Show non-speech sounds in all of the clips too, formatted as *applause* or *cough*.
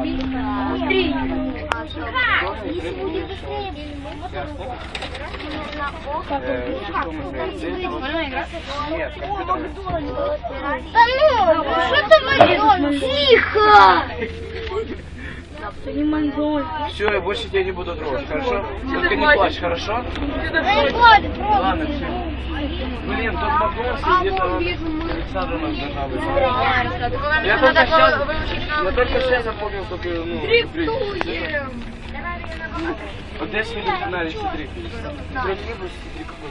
Быстрее. Если будет быстрее, компьютер. Да ну, что ты? Тихо! Все, я больше тебя не буду трогать, хорошо? Только не плачь, хорошо? Ладно, все. Блин, тот вопрос где-то Александра нас должна быть. Я только сейчас, я только сейчас запомнил, только, ну, Дрифтуем! Вот здесь видишь сценарий, смотри. Вроде не было, смотри, какой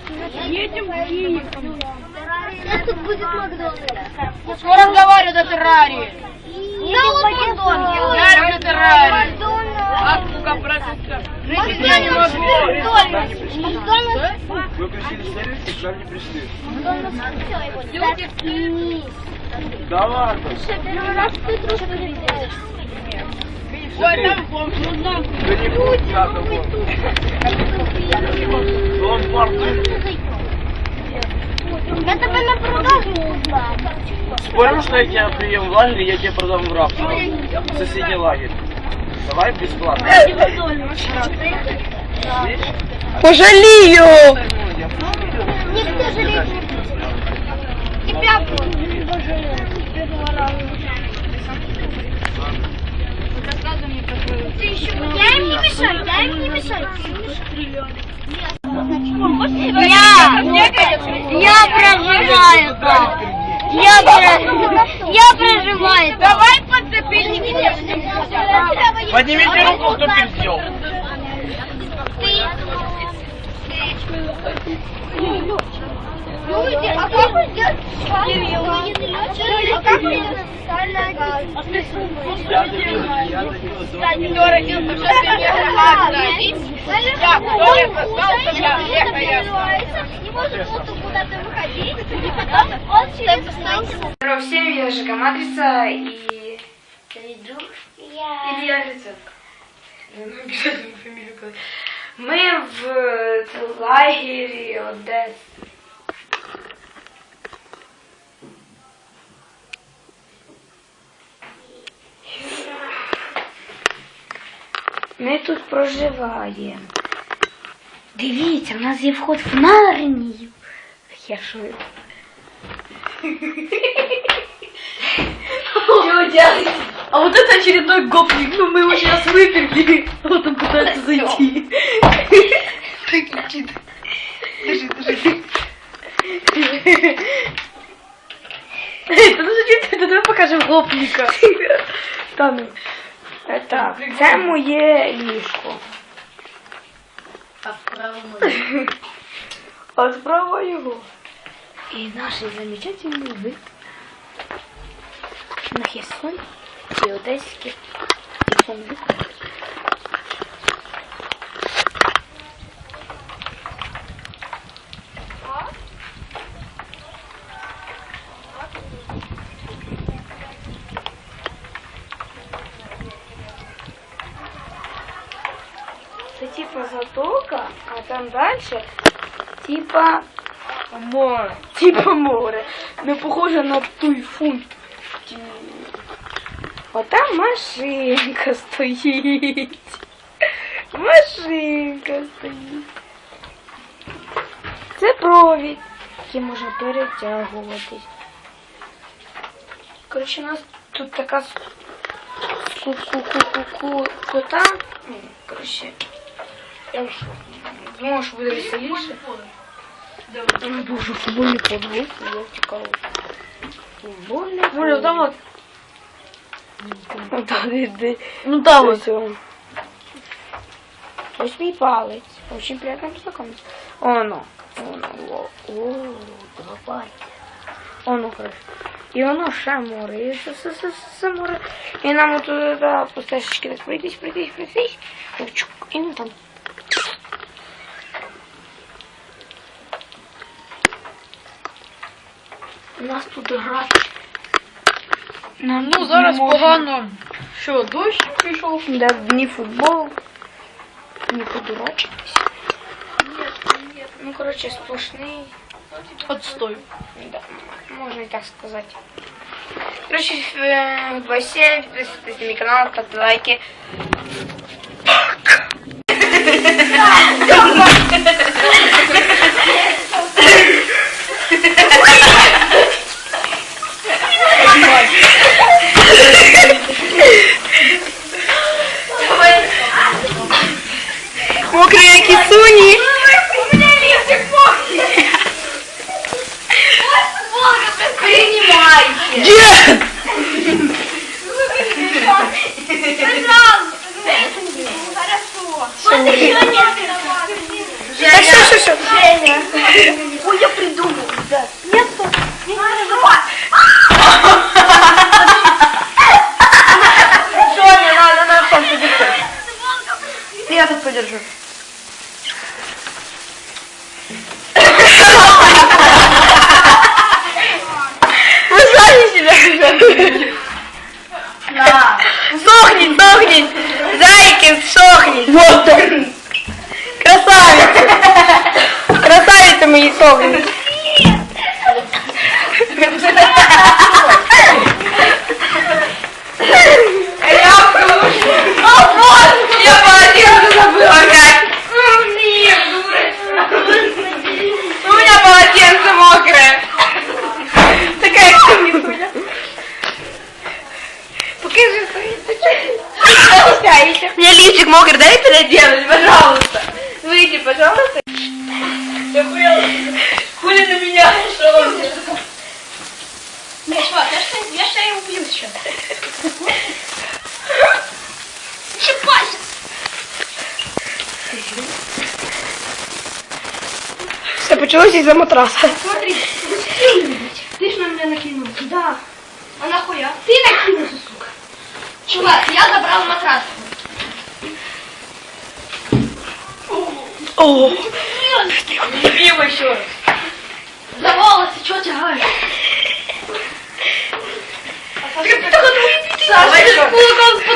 сценарий. Едем в Киев. Сейчас тут будет Макдональдс. Что разговаривают о террарии? Да вот Макдональдс. Я террарию. Макдональдс. Акука просится. Макдональдс. Макдональдс. Макдональдс. Вы включили сервис и к нам не пришли. Заткнись. Да ладно. Первый раз ты берешь? Ой, там бомж. Да не будет, надо. Он парк. Я тебе на продажу узнала. Спорим, что я тебя прием в лагерь, я тебе продам в рабство. В соседний лагерь. Давай бесплатно. Пожалію! Я Никто жалеть не будет. Тебя не пожалеют. Первого раза. Ты еще... Я им не мешаю, я им не мешаю. Я, я проживаю там. Я, про- я проживаю. Давай подцепильники Поднимите руку, кто пердел. Люди, а как вы делаете? А как вы Я, кто это? Сказал, что я. Не может куда-то выходить, потом он через Здорово всем, я ЖК Матрица и... Илья Гриценко. Ну, обязательно фамилию сказать. Мы в лагері Одеси. Ми тут проживаємо. Дивіться, у нас є вход в Нарнію. Я шую. Чего делаете? А вот это очередной гопник, ну мы его сейчас выперли. Вот он пытается зайти. Кричит. Держи, держи. Да ну зачем ты? Давай покажем гопника. Та ну. Е, Так, це моє ліжко. А справа його. І наш замечательний вид на Херсон і Одеський фонди. Це типа затока, а там дальше типа Море. *laughs* Типа море. Не похоже на туйфун. Отам машинка стоїть. *laughs* Машинка стоїть. Це провід, який можна перетягуватись. Коротше, у нас тут така с- ку-ку-ку-ку-ку кота. Ну, Коротше, я в шокі. Думала, що буде веселіше. Ой, Боже, футбольний подвиг, я цікаво. Футбольний Може, там от. Да, де, де. Ну там Ось от. он. Ось мій палець. Очень приятно познакомиться. Оно. Оно. О, о, два пальця. Оно, хорошо. І воно ще море. І все, все, все, все море. І нам от туди да, по стежечки так пройтись, пройтись, пройтись. І чук, І ну там. тут грати. Нам Ну, зараз погано. Що, дощ пішов? Да, ні футбол, ні подурачитись. Ну, коротше, сплошний Отстой. Да, можно и так сказать. Короче, э, бассейн, подписывайтесь на мой канал, ставьте лайки. Мокрые кисуни. Дед! Да что, что, что? Ой, я придумал. Да. Нету. Соня, надо, надо сам подержать. Я тут подержу. Вы сами себя держите. Сохнет, сохнет. Зайки, сохнет. Вот он. Красавица. Красавица мои сохнет. Я полотенце забыла опять. Нет, У меня полотенце мокрое. Такая книжка. Покажи свои. Мне лифчик мокрый, дай переделать, пожалуйста. Выйди, пожалуйста. Я понял. Хули на меня шел. Не, чувак, я что, я что я убью сейчас. Еще пальцем. Все почалось из-за матраса. Смотри, ты ж на меня накинул. Да. А нахуя? Ты накинулся, сука. Чувак, я забрал матрас. О, Пиво еще раз. За волосы, что тягаешь? Саша, кулаком потухнет.